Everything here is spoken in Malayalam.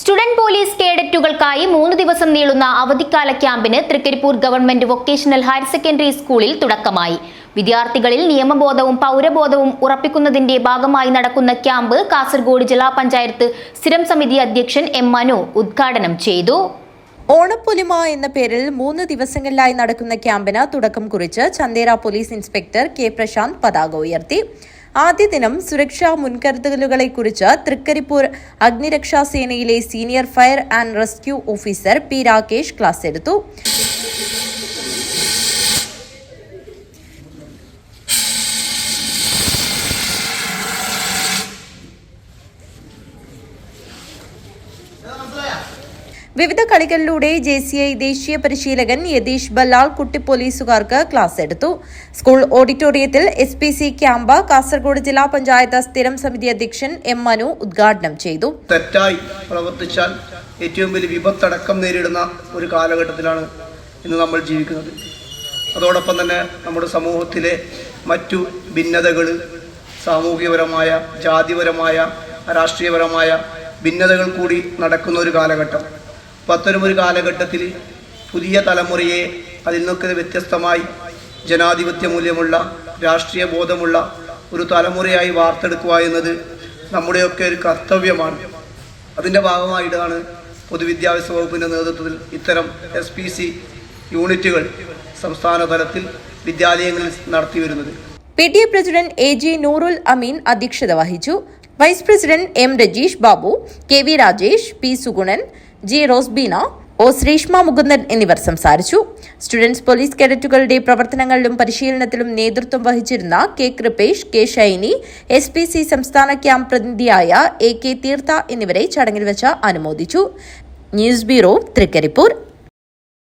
സ്റ്റുഡന്റ് പോലീസ് കേഡറ്റുകൾക്കായി മൂന്ന് ദിവസം നീളുന്ന അവധിക്കാല ക്യാമ്പിന് Trikaripur government vocational higher secondary സ്കൂളിൽ തുടക്കമായി. വിദ്യാർത്ഥികളിൽ നിയമബോധവും പൗരബോധവും ഉറപ്പിക്കുന്നതിന്റെ ഭാഗമായി നടക്കുന്ന ക്യാമ്പ് കാസർഗോഡ് ജില്ലാ പഞ്ചായത്ത് സ്ഥിരം സമിതി അധ്യക്ഷൻ എം മനു ഉദ്ഘാടനം ചെയ്തു. ഓണപ്പൊലിമ എന്ന പേരിൽ മൂന്ന് ദിവസങ്ങളിലായി നടക്കുന്ന ക്യാമ്പിന് തുടക്കം കുറിച്ച് Chandera police inspector K Prashanth പതാക ഉയർത്തി. ആദ്യ ദിനം സുരക്ഷാ മുൻകരുതലുകളെക്കുറിച്ച് തൃക്കരിപ്പൂർ അഗ്നിരക്ഷാ സേനയിലെ senior fire and rescue officer P Rakesh class എടുത്തു. വിവിധ കളികളിലൂടെ ജെ സി ഐ ദേശീയ പരിശീലകൻ യതീഷ് ബല്ലാൾ കുട്ടി പോലീസുകാർക്ക് ക്ലാസ് എടുത്തു. സ്കൂൾ ഓഡിറ്റോറിയത്തിൽ S P C camp Kasaragod ജില്ലാ പഞ്ചായത്ത് സ്ഥിരം സമിതി അധ്യക്ഷൻ എം മനു ഉദ്ഘാടനം ചെയ്തു. തെറ്റായി പ്രവർത്തിച്ചാൽ ഏറ്റവും വലിയ വിപത്തടക്കം നേരിടുന്ന ഒരു കാലഘട്ടത്തിലാണ് ഇന്ന് നമ്മൾ ജീവിക്കുന്നത്. അതോടൊപ്പം തന്നെ നമ്മുടെ സമൂഹത്തിലെ മറ്റു ഭിന്നതകൾ സാമൂഹികപരമായ ജാതിപരമായ രാഷ്ട്രീയപരമായ ഭിന്നതകൾ കൂടി നടക്കുന്ന ഒരു കാലഘട്ടം. ഒരു കാലഘട്ടത്തിൽ പുതിയ തലമുറയെ അതിൽ നിന്നൊക്കെ വ്യത്യസ്തമായി ജനാധിപത്യ മൂല്യമുള്ള രാഷ്ട്രീയ ബോധമുള്ള ഒരു തലമുറയായി വാർത്തെടുക്കുക എന്നത് നമ്മുടെയൊക്കെ ഒരു കർത്തവ്യമാണ്. അതിന്റെ ഭാഗമായിട്ടാണ് പൊതുവിദ്യാഭ്യാസ വകുപ്പിന്റെ നേതൃത്വത്തിൽ ഇത്തരം എസ് പി സി യൂണിറ്റുകൾ സംസ്ഥാന തലത്തിൽ വിദ്യാലയങ്ങളിൽ നടത്തി വരുന്നത് P T A president A J Noorul Ameen അധ്യക്ഷത വഹിച്ചു. Vice president M Rajeesh Babu K V Rajesh P Sugunan G Rosebeena O Sreeshma Mukundan എന്നിവർ സംസാരിച്ചു. സ്റ്റുഡൻസ് പോലീസ് കേഡറ്റുകളുടെ പ്രവർത്തനങ്ങളിലും പരിശീലനത്തിലും നേതൃത്വം വഹിച്ചിരുന്ന K Kripesh K Shiny S P C സംസ്ഥാന ക്യാമ്പ് പ്രതിനിധിയായ എ കെ തീർത്ഥ എന്നിവരെ ചടങ്ങിൽ വെച്ച് അനുമോദിച്ചു. News bureau Trikaripur.